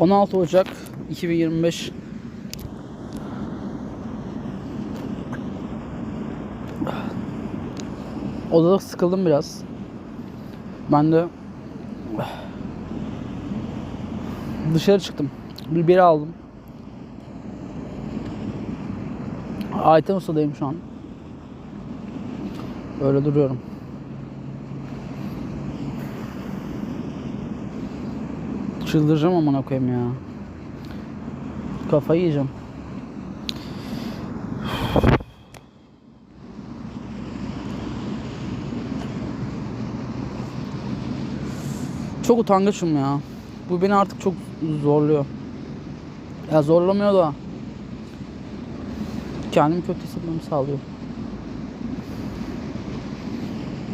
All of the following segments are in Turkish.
16 Ocak 2025 Odada sıkıldım biraz. Ben de dışarı çıktım. Bir bira aldım. Ayten şu an. Öyle duruyorum. Çıldıracağım amına koyayım ya. Kafayı yiyeceğim. Çok utangaçım ya. Bu beni artık çok zorluyor. Ya zorlamıyor da kendimi kötü hissetmemi sağlıyor.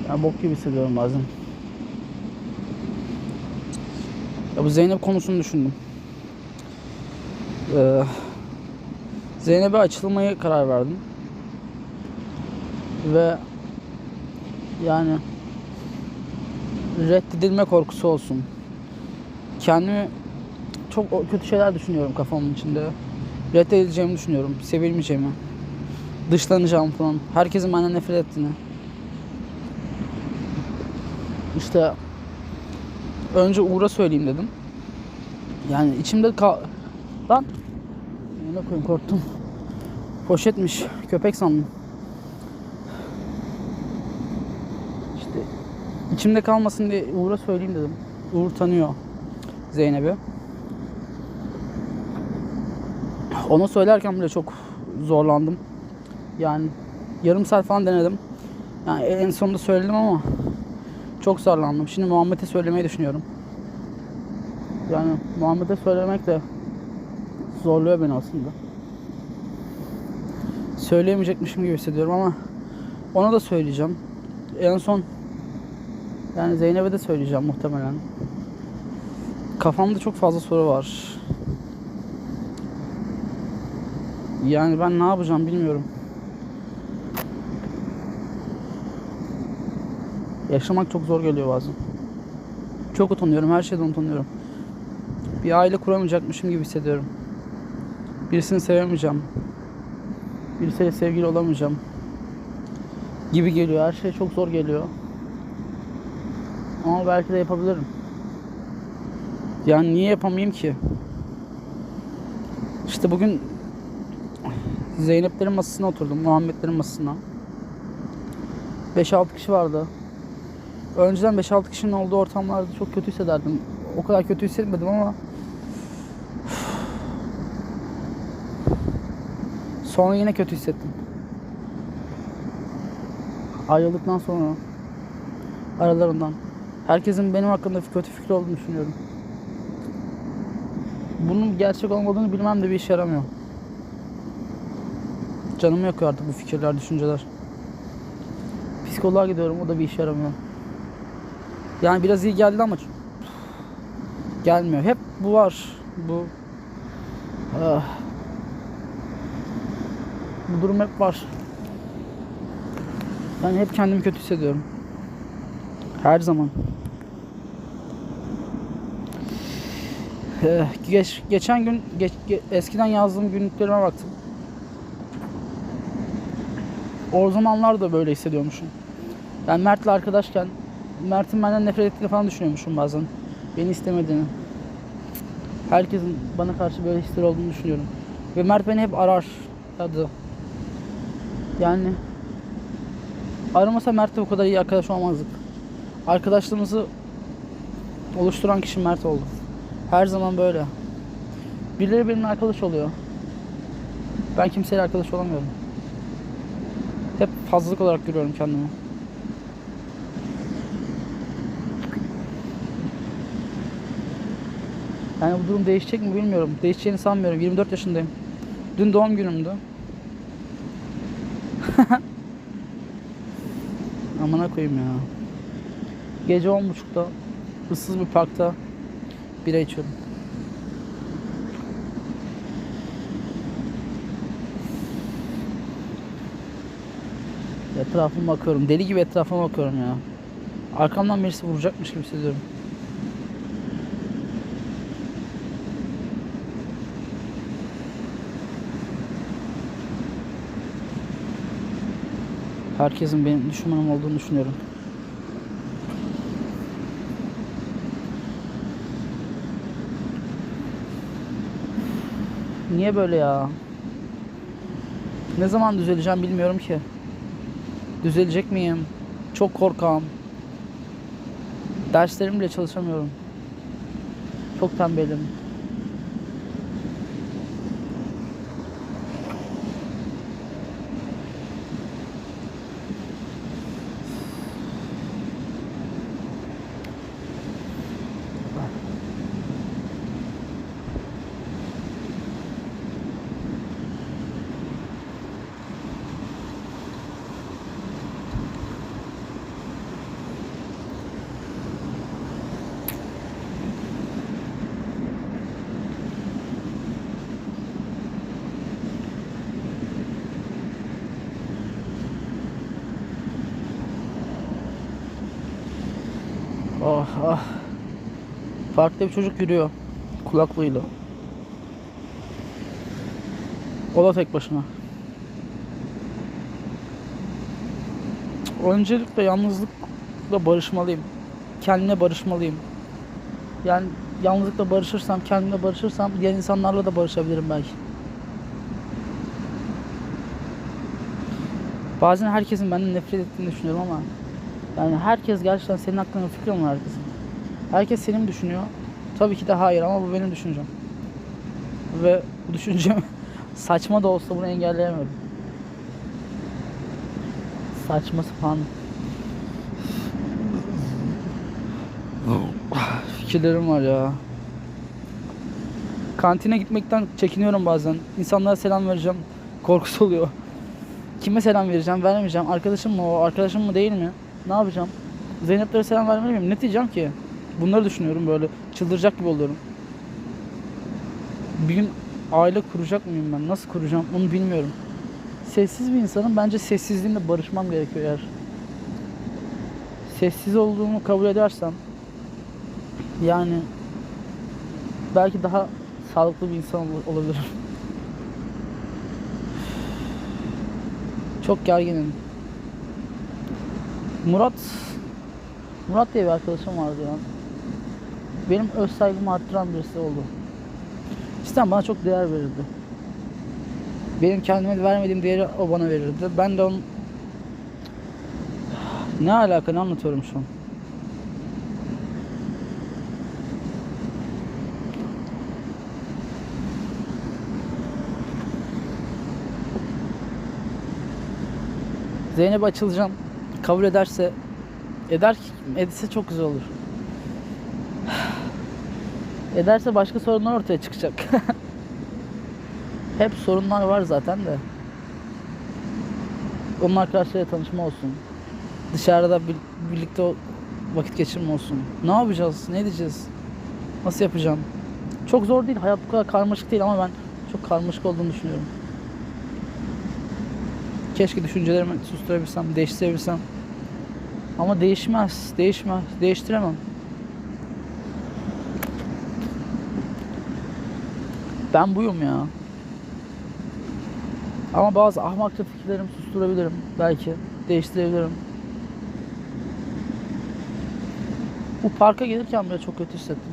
Ya bok gibi hissediyorum bazen. Ya bu Zeynep konusunu düşündüm. Ee, Zeynep'e açılmaya karar verdim. Ve yani reddedilme korkusu olsun. Kendimi çok kötü şeyler düşünüyorum kafamın içinde. Reddedileceğimi düşünüyorum. Sevilmeyeceğimi. Dışlanacağım falan. Herkesin benden nefret ettiğini. İşte önce Uğur'a söyleyeyim dedim. Yani içimde kal... Lan! Ne koyayım korktum. Poşetmiş. Köpek sandım. İşte içimde kalmasın diye Uğur'a söyleyeyim dedim. Uğur tanıyor Zeynep'i. Ona söylerken bile çok zorlandım. Yani yarım saat falan denedim. Yani en sonunda söyledim ama çok zorlandım. Şimdi Muhammed'e söylemeyi düşünüyorum. Yani Muhammed'e söylemek de zorluyor beni aslında. Söyleyemeyecekmişim gibi hissediyorum ama ona da söyleyeceğim. En son yani Zeynep'e de söyleyeceğim muhtemelen. Kafamda çok fazla soru var. Yani ben ne yapacağım bilmiyorum. Yaşamak çok zor geliyor bazen. Çok utanıyorum, her şeyden utanıyorum. Bir aile kuramayacakmışım gibi hissediyorum. Birisini sevemeyeceğim. Birisiyle sevgili olamayacağım. Gibi geliyor. Her şey çok zor geliyor. Ama belki de yapabilirim. Yani niye yapamayayım ki? İşte bugün Zeynep'lerin masasına oturdum. Muhammed'lerin masasına. 5-6 kişi vardı. Önceden 5-6 kişinin olduğu ortamlarda çok kötü hissederdim. O kadar kötü hissetmedim ama sonra yine kötü hissettim. Ayrıldıktan sonra aralarından herkesin benim hakkında kötü fikri olduğunu düşünüyorum. Bunun gerçek olmadığını bilmem de bir işe yaramıyor. Canımı yakıyor artık bu fikirler, düşünceler. Psikoloğa gidiyorum o da bir işe yaramıyor. Yani biraz iyi geldi ama gelmiyor. Hep bu var. Bu ah. Bu durum hep var. Yani hep kendimi kötü hissediyorum. Her zaman. Eh, Geç, geçen gün geç, ge- eskiden yazdığım günlüklerime baktım. O zamanlar da böyle hissediyormuşum. Ben Mert'le arkadaşken Mert'in benden nefret ettiğini falan düşünüyormuşum bazen. Beni istemediğini. Herkesin bana karşı böyle hisleri olduğunu düşünüyorum. Ve Mert beni hep arar. Adı. Yani aramasa Mert'le bu kadar iyi arkadaş olmazdık. Arkadaşlığımızı oluşturan kişi Mert oldu. Her zaman böyle. Birileri benimle arkadaş oluyor. Ben kimseyle arkadaş olamıyorum. Hep fazlalık olarak görüyorum kendimi. Yani bu durum değişecek mi bilmiyorum. Değişeceğini sanmıyorum. 24 yaşındayım. Dün doğum günümdü. Amına koyayım ya. Gece 10.30'da ıssız bir parkta bira içiyorum. Etrafıma bakıyorum. Deli gibi etrafıma bakıyorum ya. Arkamdan birisi vuracakmış gibi hissediyorum. Herkesin benim düşmanım olduğunu düşünüyorum. Niye böyle ya? Ne zaman düzeleceğim bilmiyorum ki. Düzelecek miyim? Çok korkam. Derslerim bile çalışamıyorum. Çok tembelim. Oh ah. Parkta bir çocuk yürüyor. Kulaklığıyla. O da tek başına. Öncelikle yalnızlıkla barışmalıyım. Kendine barışmalıyım. Yani yalnızlıkla barışırsam, kendimle barışırsam diğer insanlarla da barışabilirim belki. Bazen herkesin benden nefret ettiğini düşünüyorum ama yani herkes gerçekten senin hakkında fikri var herkesin? Herkes seni mi düşünüyor? Tabii ki de hayır ama bu benim düşüncem. Ve bu düşüncem saçma da olsa bunu engelleyemiyorum. Saçma sapan fikirlerim var ya. Kantine gitmekten çekiniyorum bazen. İnsanlara selam vereceğim. Korkusu oluyor. Kime selam vereceğim, vermeyeceğim. Arkadaşım mı o, arkadaşım mı değil mi? Ne yapacağım? Zeynep'lere selam vermeli miyim? Ne diyeceğim ki? Bunları düşünüyorum böyle. Çıldıracak gibi oluyorum. Bir gün aile kuracak mıyım ben? Nasıl kuracağım onu bilmiyorum. Sessiz bir insanım. Bence sessizliğimle barışmam gerekiyor eğer. Sessiz olduğumu kabul edersem yani belki daha sağlıklı bir insan ol- olabilirim. Çok gerginim. Murat Murat diye bir arkadaşım vardı ya. Benim öz saygımı arttıran birisi oldu. Cidden bana çok değer verirdi. Benim kendime vermediğim değeri o bana verirdi. Ben de onun... Ne alaka ne anlatıyorum şu an? Zeynep açılacağım. Kabul ederse eder ki ederse çok güzel olur. Ederse başka sorunlar ortaya çıkacak. Hep sorunlar var zaten de. Onun arkadaşlarıyla tanışma olsun. Dışarıda bir- birlikte vakit geçirme olsun. Ne yapacağız? Ne edeceğiz? Nasıl yapacağım? Çok zor değil. Hayat bu kadar karmaşık değil ama ben çok karmaşık olduğunu düşünüyorum. Keşke düşüncelerimi susturabilsem, değiştirebilsem. Ama değişmez, değişmez, değiştiremem. Ben buyum ya. Ama bazı ahmakça fikirlerimi susturabilirim. Belki değiştirebilirim. Bu parka gelirken bile çok kötü hissettim.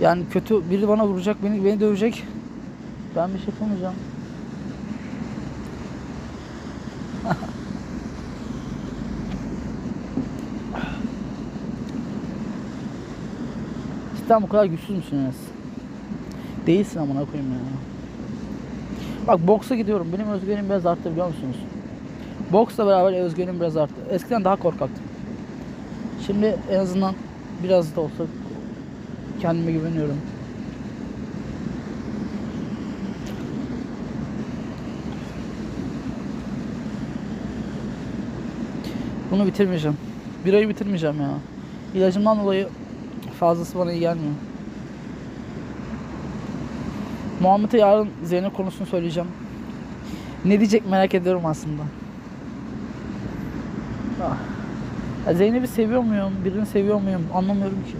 Yani kötü biri bana vuracak, beni beni dövecek. Ben bir şey yapamayacağım. Cidden bu kadar güçsüz müsün Enes? Değilsin amına koyayım ya. Bak boksa gidiyorum. Benim özgüvenim biraz arttı biliyor musunuz? Boksla beraber özgüvenim biraz arttı. Eskiden daha korkaktım. Şimdi en azından biraz da olsa kendime güveniyorum. Bunu bitirmeyeceğim. Birayı bitirmeyeceğim ya. İlacımdan dolayı fazlası bana iyi gelmiyor. Muhammed'e yarın Zeynep konusunu söyleyeceğim. Ne diyecek merak ediyorum aslında. Ah. Zeynep'i seviyor muyum? Birini seviyor muyum? Anlamıyorum ki.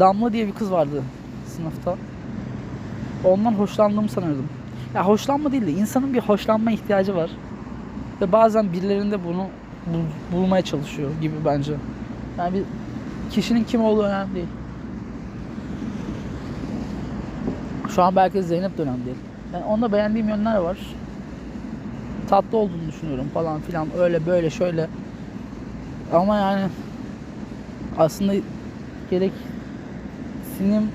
Damla diye bir kız vardı sınıfta. Ondan hoşlandığımı sanıyordum. Ya hoşlanma değil de insanın bir hoşlanma ihtiyacı var. Ve bazen birilerinde bunu bul- bulmaya çalışıyor gibi bence. Yani bir kişinin kim olduğu önemli değil. Şu an belki Zeynep de önemli değil. Yani onda beğendiğim yönler var. Tatlı olduğunu düşünüyorum falan filan öyle böyle şöyle. Ama yani aslında gerek sinim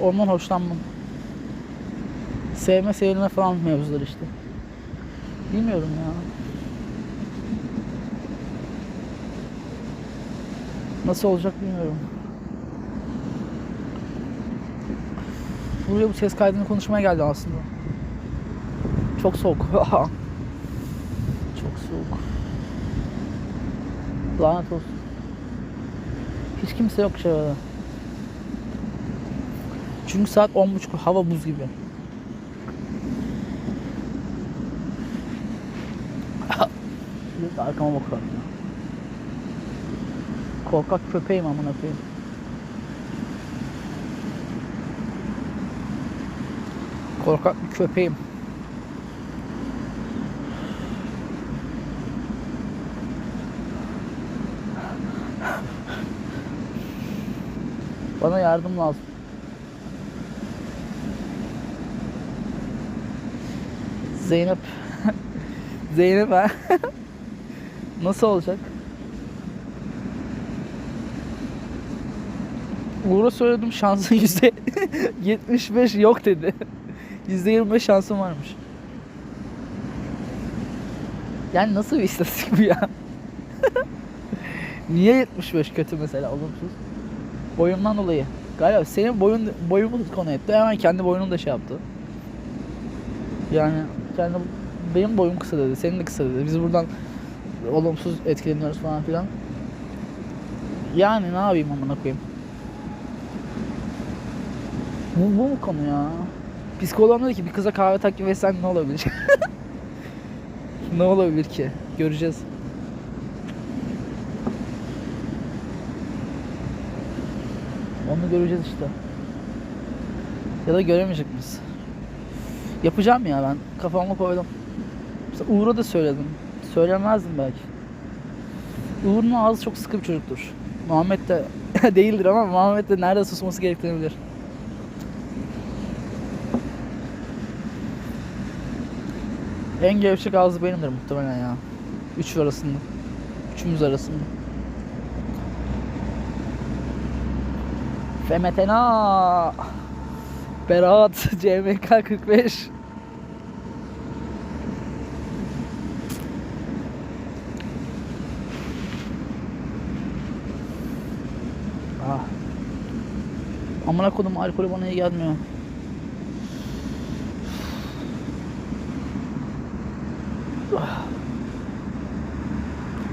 ondan hoşlanmam. Sevme sevilme falan mevzular işte. Bilmiyorum ya. Nasıl olacak bilmiyorum. Buraya bu ses kaydını konuşmaya geldim aslında. Çok soğuk. Çok soğuk. Lanet olsun. Hiç kimse yok şurada. Çünkü saat 10.30 hava buz gibi. Arkama bakalım ya. Korkak köpeğim amına koyayım. Korkak bir köpeğim. Bana yardım lazım. Zeynep. Zeynep ha. Nasıl olacak? Uğur'a söyledim şansın yüzde 75 yok dedi. Yüzde 25 şansım varmış. Yani nasıl bir istatistik bu ya? Niye 75 kötü mesela olumsuz? Boyumdan dolayı. Galiba senin boyun boyumu konu etti. Hemen kendi boyunu da şey yaptı. Yani kendi benim boyum kısa dedi. Senin de kısa dedi. Biz buradan olumsuz etkileniyoruz falan filan. Yani ne yapayım amına koyayım? Bu, bu mu konu ya? Psikologum dedi ki bir kıza kahve takip etsen ne olabilir? ne olabilir ki? Göreceğiz. Onu göreceğiz işte. Ya da göremeyecek miyiz? Yapacağım ya ben. Kafama koydum. Mesela Uğur'a da söyledim. Söylemezdim belki. Uğur'un ağzı çok sıkı bir çocuktur. Muhammed de değildir ama Muhammed de nerede susması gerektiğini bilir. En gevşek ağzı benimdir muhtemelen ya. Üç arasında. Üçümüz arasında. Femetena Berat CMK 45 Ah. Amına kodum alkolü bana iyi gelmiyor.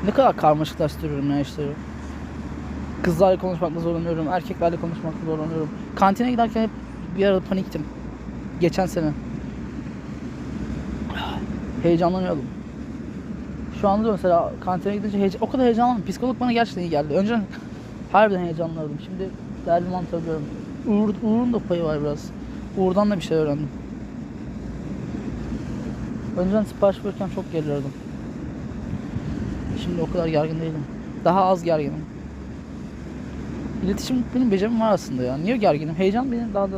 Ne kadar karmaşıklaştırıyorum ya işleri. Kızlarla konuşmakta zorlanıyorum, erkeklerle konuşmakta zorlanıyorum. Kantine giderken hep bir arada paniktim. Geçen sene. Heyecanlanıyordum. Şu anda da mesela kantine gidince heyece- o kadar heyecanlandım. Psikolog bana gerçekten iyi geldi. Önceden harbiden heyecanlanıyordum. Şimdi derdimi anlatabiliyorum. Uğur, Uğur'un da payı var biraz. Uğur'dan da bir şey öğrendim. Önceden sipariş verirken çok geriliyordum. Şimdi o kadar gergin değilim. Daha az gerginim. İletişim benim becerim var aslında ya. Niye gerginim? Heyecan beni daha da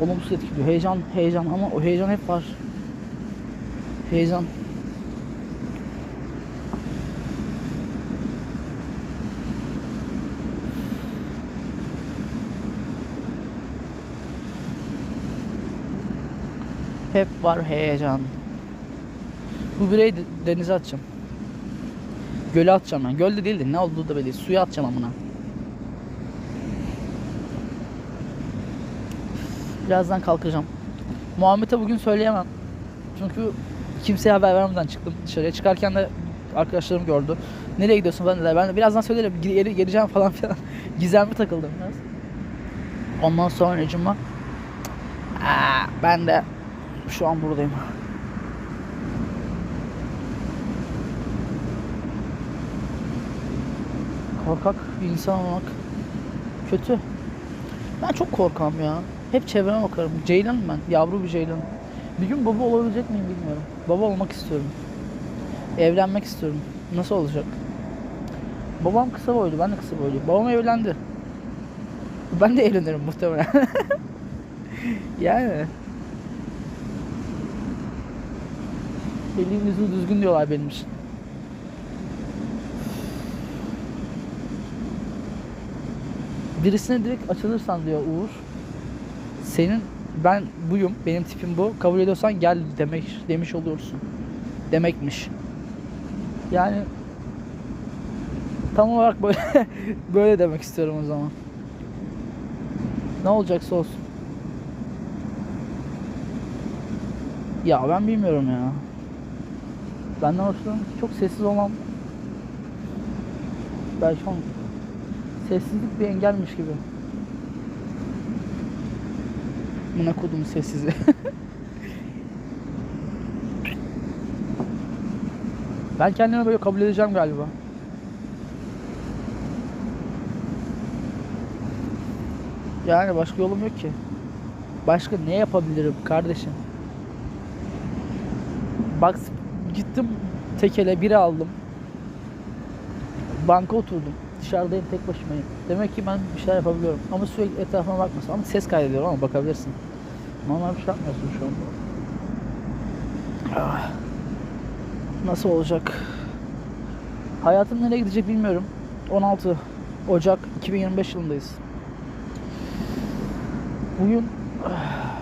olumsuz etkiliyor. Heyecan, heyecan ama o heyecan hep var. Heyecan. Hep var heyecan. Bu bireyi de- denize atacağım. Göle atacağım ben. Gölde değil de ne olduğu da belli. Suya atacağım amına. Birazdan kalkacağım. Muhammed'e bugün söyleyemem. Çünkü kimseye haber vermeden çıktım dışarıya. Çıkarken de arkadaşlarım gördü. Nereye gidiyorsun falan dediler. Ben de birazdan söylerim. Geri geleceğim falan filan. Gizemli takıldım biraz. Ondan sonra cuma. Ben de şu an buradayım. Korkak bir insan olmak kötü. Ben çok korkam ya. Hep çevreme bakarım. Ceylanım ben. Yavru bir ceylan. Bir gün baba olabilecek miyim bilmiyorum. Baba olmak istiyorum. Evlenmek istiyorum. Nasıl olacak? Babam kısa boylu, ben de kısa boyluyum. Babam evlendi. Ben de evlenirim muhtemelen. yani. Yüzü düzgün diyorlar benim için. Birisine direkt açılırsan diyor Uğur. Senin ben buyum, benim tipim bu. Kabul ediyorsan gel demek demiş oluyorsun. Demekmiş. Yani tam olarak böyle böyle demek istiyorum o zaman. Ne olacaksa olsun. Ya ben bilmiyorum ya. Benden hoşlanan çok sessiz olan belki on sessizlik bir engelmiş gibi. Buna kodum sessizi. ben kendimi böyle kabul edeceğim galiba. Yani başka yolum yok ki. Başka ne yapabilirim kardeşim? Bak gittim tekele biri aldım. Banka oturdum. Dışarıdayım tek başımayım. Demek ki ben bir şeyler yapabiliyorum. Ama sürekli etrafıma bakmasın. Ama ses kaydediyorum ama bakabilirsin. Normal bir şey yapmıyorsun şu anda. Ah. Nasıl olacak? Hayatım nereye gidecek bilmiyorum. 16 Ocak 2025 yılındayız. Bugün ah,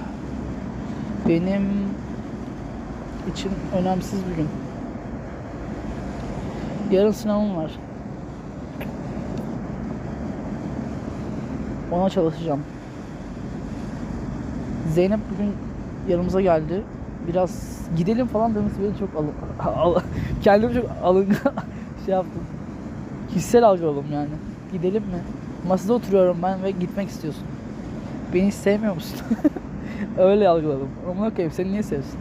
benim için önemsiz bir gün. Yarın sınavım var. Ona çalışacağım. Zeynep bugün yanımıza geldi. Biraz gidelim falan demesi beni çok alın, al, kendimi çok alın şey yaptım. Hissel algıladım yani. Gidelim mi? Masada oturuyorum ben ve gitmek istiyorsun. Beni sevmiyor musun? Öyle algıladım. Ama koyayım seni niye sevsin?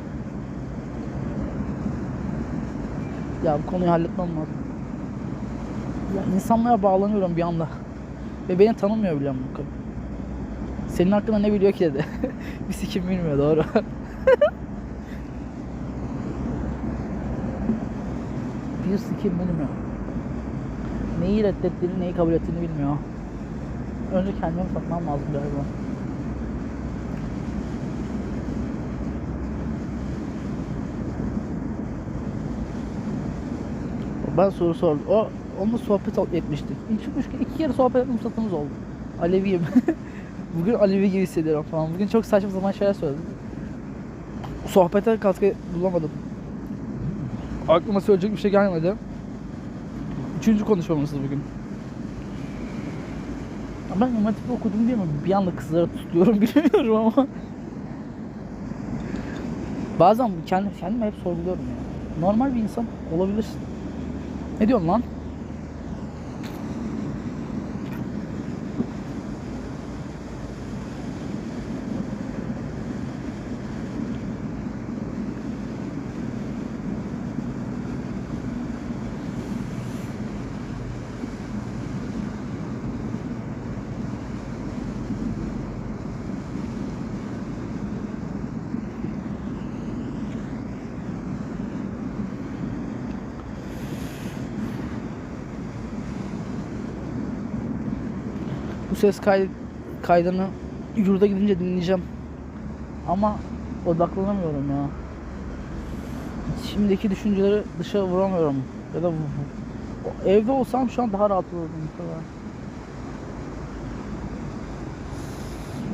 Ya bu konuyu halletmem lazım. Ya insanlara bağlanıyorum bir anda. Ve beni tanımıyor bile bu kadın. Senin hakkında ne biliyor ki dedi. bir sikim bilmiyor doğru. bir sikim bilmiyor. Neyi reddettiğini, neyi kabul ettiğini bilmiyor. Önce kendimi satmam lazım galiba. Ben soru sordum. O onunla sohbet etmiştik. İlk üç, iki kere sohbet etme fırsatımız oldu. Aleviyim. Bugün Alevi gibi hissediyorum falan. Bugün çok saçma zaman şeyler söyledim. Sohbete katkı bulamadım. Aklıma söyleyecek bir şey gelmedi. Üçüncü konuşmamızdı bugün. Ben Hatip'te okudum diye mi bir anda kızları tutuyorum bilmiyorum ama. Bazen kendim, kendime hep sorguluyorum ya. Normal bir insan olabilirsin. Ne diyorsun lan? Ses kay kaydını yurda gidince dinleyeceğim. Ama odaklanamıyorum ya. Şimdiki düşünceleri dışa vuramıyorum. Ya da evde olsam şu an daha rahat olurdum.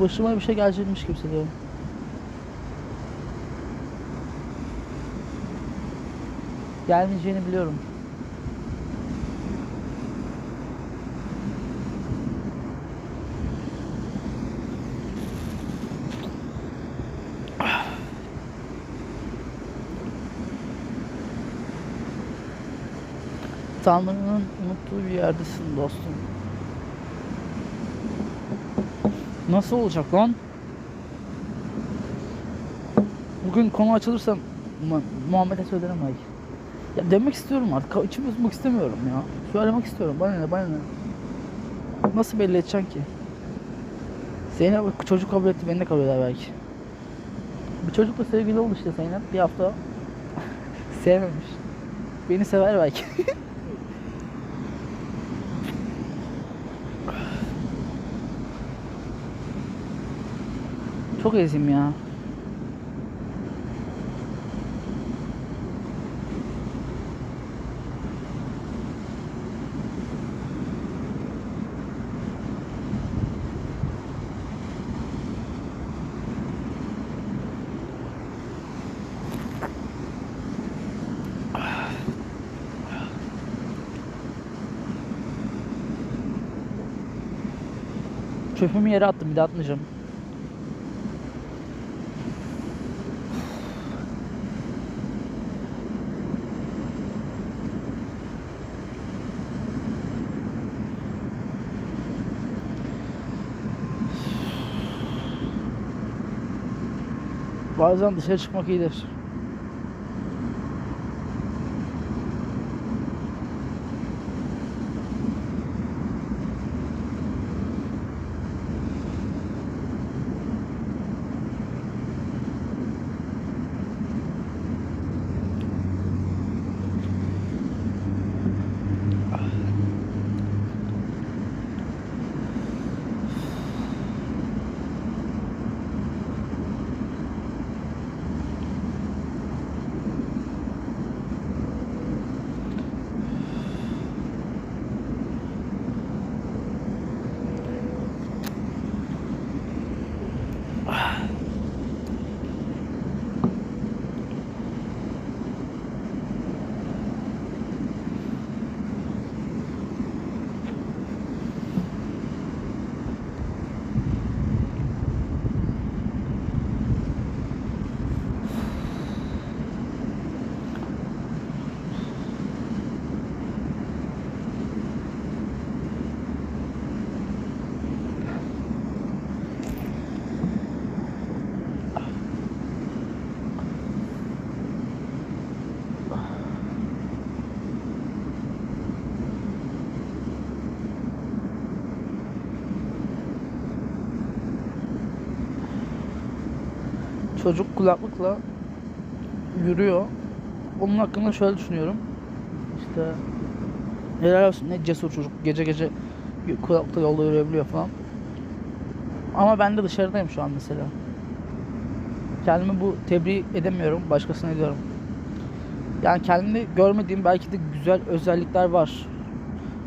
Başıma bir şey gelecekmiş gibi hissediyorum. Gelmeyeceğini biliyorum. Tanrı'nın unuttuğu bir yerdesin dostum. Nasıl olacak lan? Bugün konu açılırsa Mu- Muhammed'e söylerim belki. Ya demek istiyorum artık. İçimi tutmak istemiyorum ya. Söylemek istiyorum. Bana ne bana ne. Nasıl belli edeceksin ki? Zeynep çocuk kabul etti. Beni de kabul eder belki. Bir çocukla sevgili oldu işte Zeynep. Bir hafta sevmemiş. Beni sever belki. Çok ezim ya. Çöpümü yere attım bir daha atmayacağım. Bazen dışarı çıkmak iyidir. Çocuk kulaklıkla yürüyor. Onun hakkında şöyle düşünüyorum. İşte helal olsun ne cesur çocuk. Gece gece kulaklıkla yolda yürüyebiliyor falan. Ama ben de dışarıdayım şu an mesela. Kendimi bu tebrik edemiyorum. Başkasına ediyorum. Yani kendimde görmediğim belki de güzel özellikler var.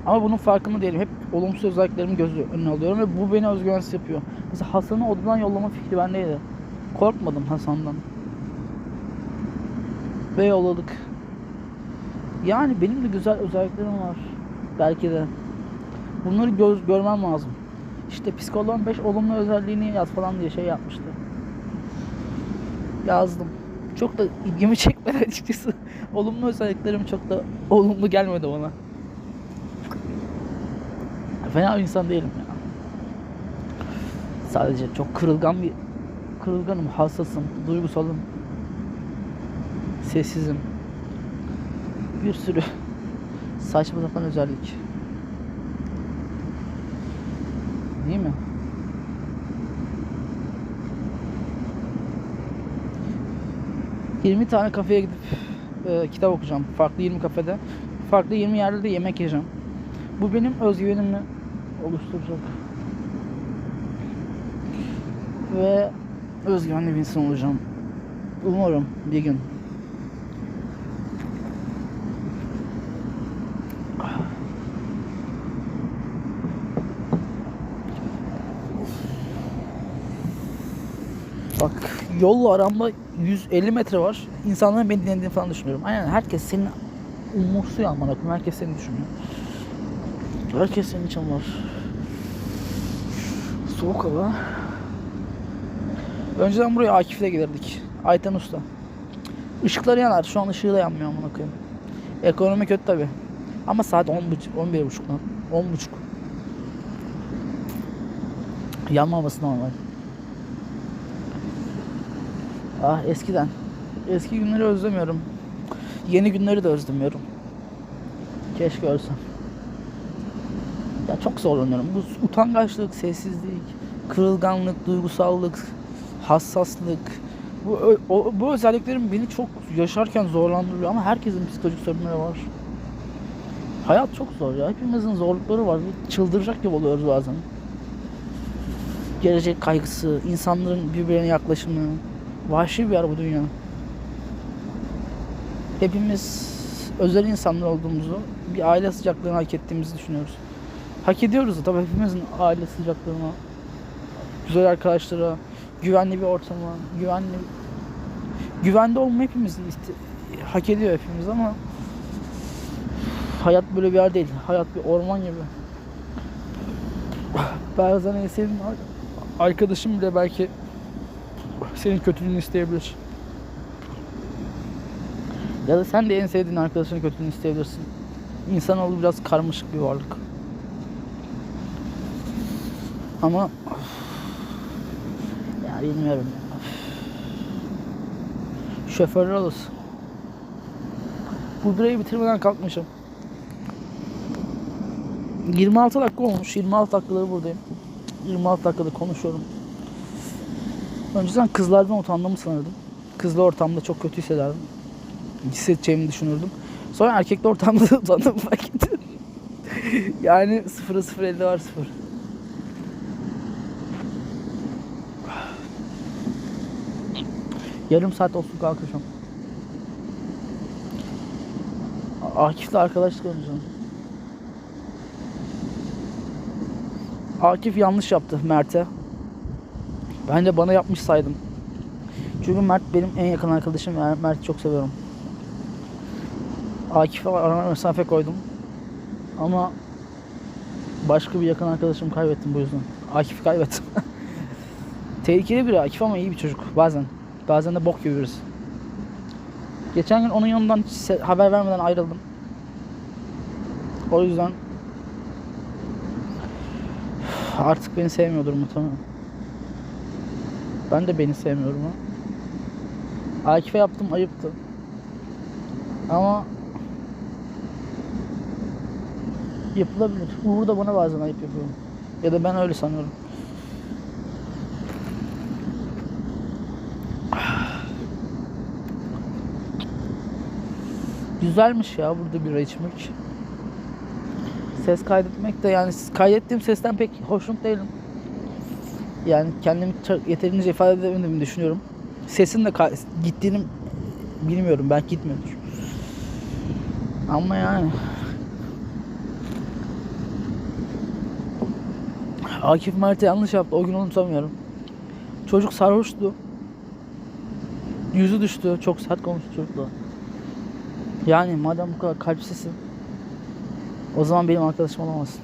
Ama bunun farkında değilim. Hep olumsuz özelliklerimi göz önüne alıyorum ve bu beni özgüvensiz yapıyor. Mesela Hasan'ı odadan yollama fikri bendeydi. Korkmadım Hasan'dan. Ve yolladık. Yani benim de güzel özelliklerim var. Belki de. Bunları göz görmem lazım. İşte psikoloğun 5 olumlu özelliğini yaz falan diye şey yapmıştı. Yazdım. Çok da ilgimi çekmedi açıkçası. olumlu özelliklerim çok da olumlu gelmedi bana. Fena bir insan değilim ya. Sadece çok kırılgan bir kırılganım, hassasım, duygusalım. Sessizim. Bir sürü saçma sapan özellik. Değil mi? ...20 tane kafeye gidip e, kitap okuyacağım. Farklı 20 kafede. Farklı 20 yerde de yemek yiyeceğim. Bu benim özgüvenimi oluşturacak. Ve özgüvenli bir insan olacağım. Umarım bir gün. Bak yolla aramda 150 metre var. İnsanların beni dinlediğini falan düşünüyorum. Aynen herkes seni umursuyor amına koyayım. Herkes seni düşünüyor. Herkes senin için var. Soğuk hava. Önceden buraya Akif'le gelirdik. Ayten Usta. Işıkları yanar. Şu an ışığı da yanmıyor amına koyayım. Ekonomi kötü tabi. Ama saat 10 buçuk, 11 buçuk lan. 10 buçuk. Yanmaması normal. Ah eskiden. Eski günleri özlemiyorum. Yeni günleri de özlemiyorum. Keşke ölsem. Ya çok zorlanıyorum. Bu utangaçlık, sessizlik, kırılganlık, duygusallık, hassaslık, Bu, o, bu özelliklerim beni çok yaşarken zorlandırıyor ama herkesin psikolojik sorunları var. Hayat çok zor ya. Hepimizin zorlukları var. Çıldıracak gibi oluyoruz bazen. Gelecek kaygısı, insanların birbirine yaklaşımı. Vahşi bir yer bu dünya. Hepimiz özel insanlar olduğumuzu, bir aile sıcaklığını hak ettiğimizi düşünüyoruz. Hak ediyoruz da tabii hepimizin aile sıcaklığına, güzel arkadaşlara, güvenli bir ortama, güvenli güvende olmayı hepimiz hak ediyor hepimiz ama hayat böyle bir yer değil. Hayat bir orman gibi. Bazen en sevdiğin ar- arkadaşım bile belki senin kötülüğünü isteyebilir. Ya da sen de en sevdiğin arkadaşının kötülüğünü isteyebilirsin. İnsanoğlu biraz karmaşık bir varlık. Ama bilmiyorum ya. Şoförler olsun. Bu bireyi bitirmeden kalkmışım. 26 dakika olmuş. 26 dakikaları buradayım. 26 dakikada konuşuyorum. Önceden kızlardan utandığımı sanırdım. Kızlı ortamda çok kötü hissederdim. Hissedeceğimi düşünürdüm. Sonra erkekli ortamda da utandım fark ettim. yani sıfıra sıfır elde var sıfır. Yarım saat olsun kalkacağım. Akif'le arkadaşlık oynayacağım. Akif yanlış yaptı Mert'e. Ben de bana yapmış saydım. Çünkü Mert benim en yakın arkadaşım Mert'i çok seviyorum. Akif'e arana mesafe koydum. Ama başka bir yakın arkadaşımı kaybettim bu yüzden. Akif'i kaybettim. Tehlikeli biri Akif ama iyi bir çocuk bazen. Bazen de bok birisi. Geçen gün onun yanından hiç haber vermeden ayrıldım. O yüzden artık beni sevmiyordur muhtemelen. Ben de beni sevmiyorum ha. Akif'e yaptım ayıptı. Ama yapılabilir. Uğur da bana bazen ayıp yapıyor. Ya da ben öyle sanıyorum. Güzelmiş ya burada bira içmek. Ses kaydetmek de yani kaydettiğim sesten pek hoşnut değilim. Yani kendimi yeterince ifade edemediğimi düşünüyorum. Sesin de gittiğini bilmiyorum. Belki gitmiyordur. Ama yani Akif Mert'e yanlış yaptı. O gün unutamıyorum. Çocuk sarhoştu. Yüzü düştü. Çok sert konuştu çocukla. Yani madem bu kadar kalpsizsin o zaman benim arkadaşım olamazsın.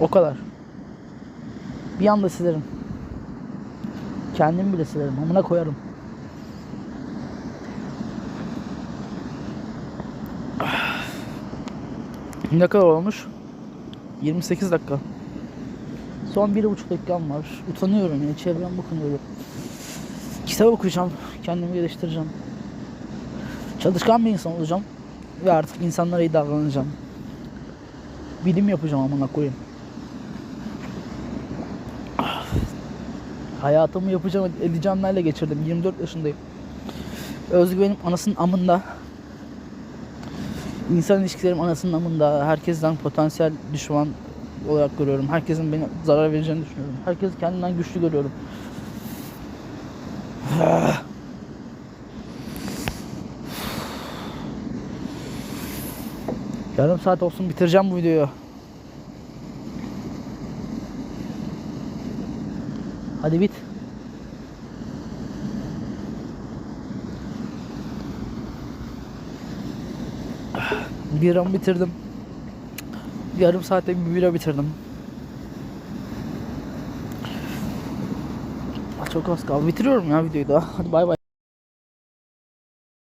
O kadar. Bir anda silerim. Kendimi bile silerim. Amına koyarım. Ne kadar olmuş? 28 dakika. Son bir buçuk dakikam var. Utanıyorum ya. Çevrem bakınıyorum. Kitap okuyacağım. Kendimi geliştireceğim. Çalışkan bir insan olacağım. Ve artık insanlara iyi davranacağım. Bilim yapacağım amına koyayım. Hayatımı yapacağım edeceğimlerle geçirdim. 24 yaşındayım. Özgüvenim anasının amında. İnsan ilişkilerim anasının amında. Herkesten potansiyel düşman olarak görüyorum. Herkesin beni zarar vereceğini düşünüyorum. Herkesi kendinden güçlü görüyorum. Yarım saat olsun bitireceğim bu videoyu. Hadi bit. Biramı bitirdim. Yarım saatte bir bira bitirdim. Çok az kaldı. Bitiriyorum ya videoyu da. Hadi bay bay.